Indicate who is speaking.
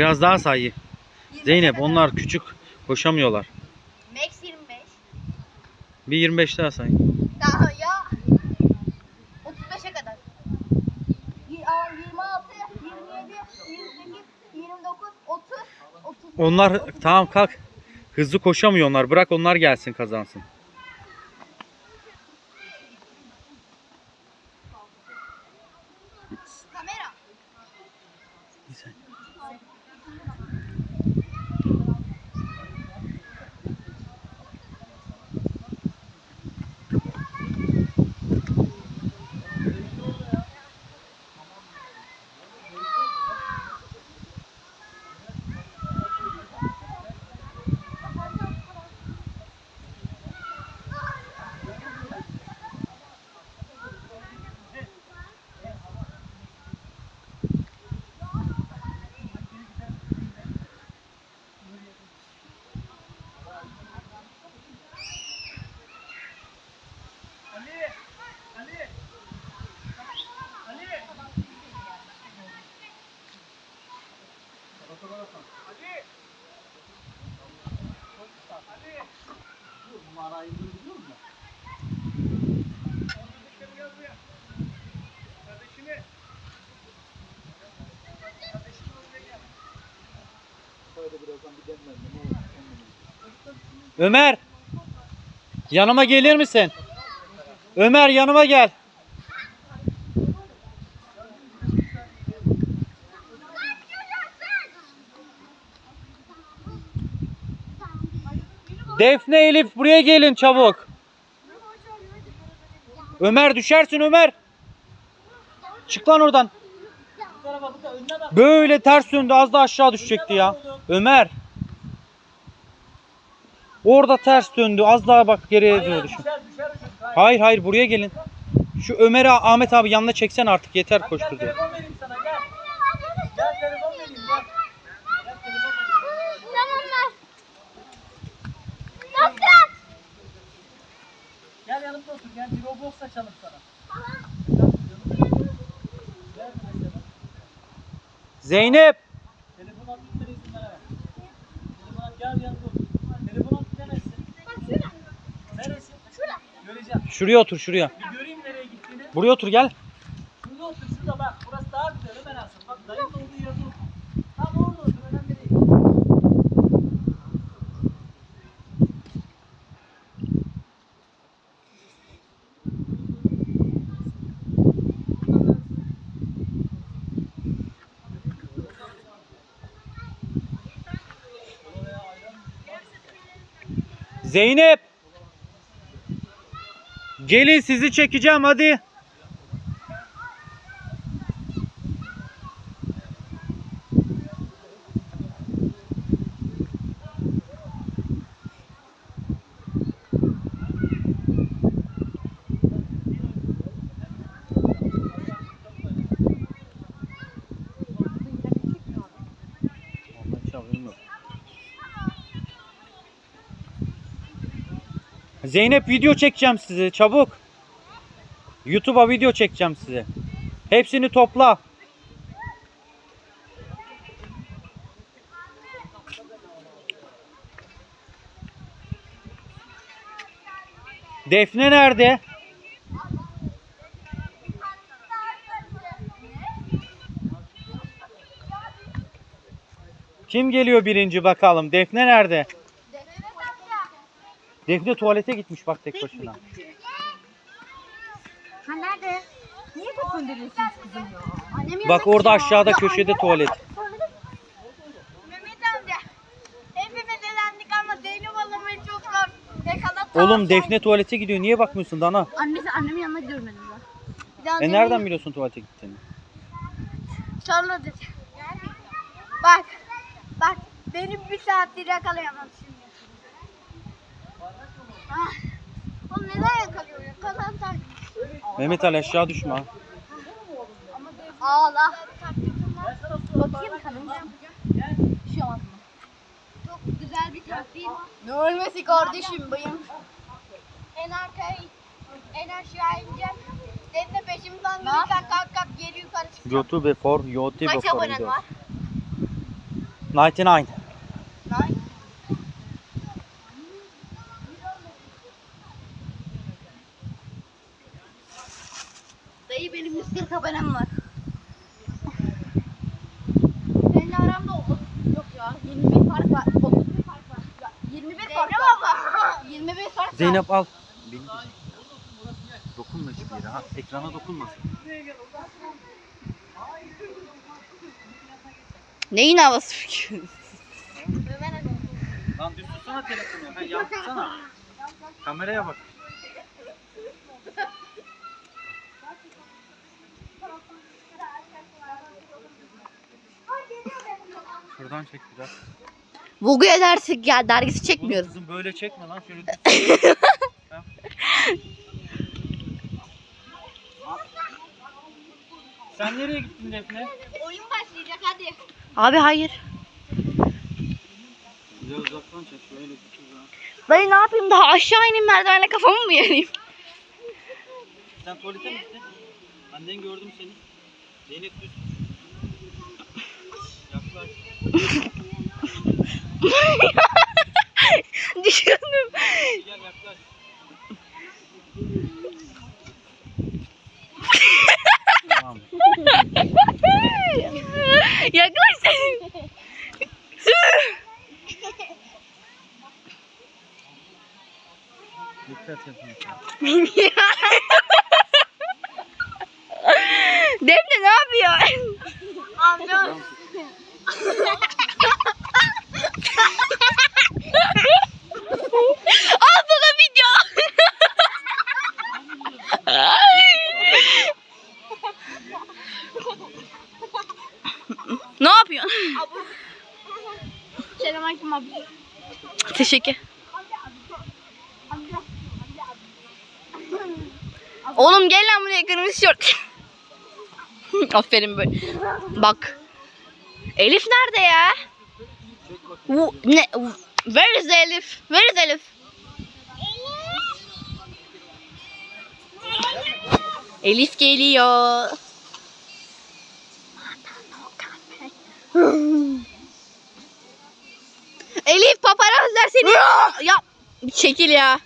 Speaker 1: Biraz daha say. Zeynep onlar küçük koşamıyorlar.
Speaker 2: Max 25.
Speaker 1: Bir 25 daha say.
Speaker 2: Daha ya
Speaker 1: Onlar tamam kalk. Hızlı koşamıyor onlar. Bırak onlar gelsin kazansın.
Speaker 2: Kamera.
Speaker 1: Ömer. Yanıma gelir misin? Ömer yanıma gel. Defne Elif buraya gelin çabuk. Ömer düşersin Ömer. Çık lan oradan. Böyle ters döndü az da aşağı düşecekti ya. Ömer. Orada ters döndü. Az daha bak geriye döndü. Şu. Hayır hayır buraya gelin. Şu Ömer'i Ahmet abi yanına çeksen artık yeter koşturdu.
Speaker 3: Telefon vereyim sana gel. Gel telefon vereyim gel. Gel telefon vereyim.
Speaker 2: Tamamlar. Doktor.
Speaker 3: Gel yanımda otur gel bir Roblox açalım sana. Gel.
Speaker 1: Zeynep.
Speaker 3: Telefon at gitmene izin veremem. Telefon at gel yanımda otur. Telefon at
Speaker 2: şurada.
Speaker 3: Neresi? Göreceğim.
Speaker 1: Şuraya otur şuraya.
Speaker 3: Bir göreyim nereye gittiğini.
Speaker 1: Buraya otur gel.
Speaker 3: Şurada otur şurada bak. Burası daha güzel Ömer Hasan. Bak dayım da olduğu yerde otur. Tam orada otur önemli değil.
Speaker 1: Zeynep. Gelin sizi çekeceğim hadi. Zeynep video çekeceğim size çabuk. YouTube'a video çekeceğim size. Hepsini topla. Defne nerede? Kim geliyor birinci bakalım? Defne nerede? Defne tuvalete gitmiş bak tek başına.
Speaker 2: Ha nerede? Niye çok söndürüyorsunuz kızım ya? Annem
Speaker 1: Bak orada aşağıda köşede tuvalet.
Speaker 2: Mehmet amca. Hepimiz elendik ama Zeynep alamayı çok zor. Yakala
Speaker 1: Oğlum Defne tuvalete gidiyor. Niye bakmıyorsun Dana?
Speaker 2: Annesi annemin yanına gidiyorum ben de. Bir daha
Speaker 1: E nereden biliyorsun tuvalete gittiğini?
Speaker 2: Sonra dedi. Bak. Bak. Beni bir saattir yakalayamam şimdi. Ah. Oğlum neden yakalıyor? Yakalarsan.
Speaker 1: Mehmet Ali aşağı düşme ha.
Speaker 2: Ağla. Bakayım kanım.
Speaker 3: Gel.
Speaker 2: Bir şey olmaz mı? Çok güzel bir taktiğim var. Ne ölmesi kardeşim bayım. En arkaya en aşağı ineceğim. Senin de peşimden gelirken kalk kalk geri yukarı çıkacağım.
Speaker 1: YouTube for YouTube
Speaker 2: Kaç abonen var?
Speaker 1: 99.
Speaker 2: Dayı benim 140 abonem var. Seninle aramda o- yok ya 21 fark var. 31 fark var. Ya 21 fark var. 21 fark var.
Speaker 1: Zeynep al. Benim Dokunma hiçbir yere ha. Ekrana dokunmasın.
Speaker 2: Neyin havası fikir?
Speaker 1: Lan düz tutsana telefonu. Ha, yan tutsana. Kameraya bak. Şuradan çek biraz.
Speaker 2: Vogue'ya dersek ya dergisi
Speaker 1: Oğlum
Speaker 2: çekmiyoruz.
Speaker 1: kızım böyle çekme lan şöyle. Ha? Sen nereye gittin Defne?
Speaker 2: Oyun başlayacak hadi.
Speaker 4: Abi hayır.
Speaker 1: Biraz uzaktan çek şöyle tutur ha.
Speaker 4: Dayı ne yapayım daha aşağı ineyim merdivenle kafamı mı yarayım?
Speaker 1: Sen tuvalete mi gittin? Annen gördüm seni. Zeynep düz. Yaklaş.
Speaker 4: Düşündüm.
Speaker 1: Yaklaş.
Speaker 4: sen.
Speaker 1: Dikkat edin.
Speaker 4: Defne ne yapıyor?
Speaker 2: Amca.
Speaker 4: Al sana video. ne yapıyorsun?
Speaker 2: Selamünaleyküm abi.
Speaker 4: Teşekkür. Oğlum gel lan buraya kırmızı tişört. Aferin böyle. Bak. Elif nerede ya? Ne? Where is Elif? Where is Elif? Elif geliyor. Elif paparazlar seni. ya çekil ya.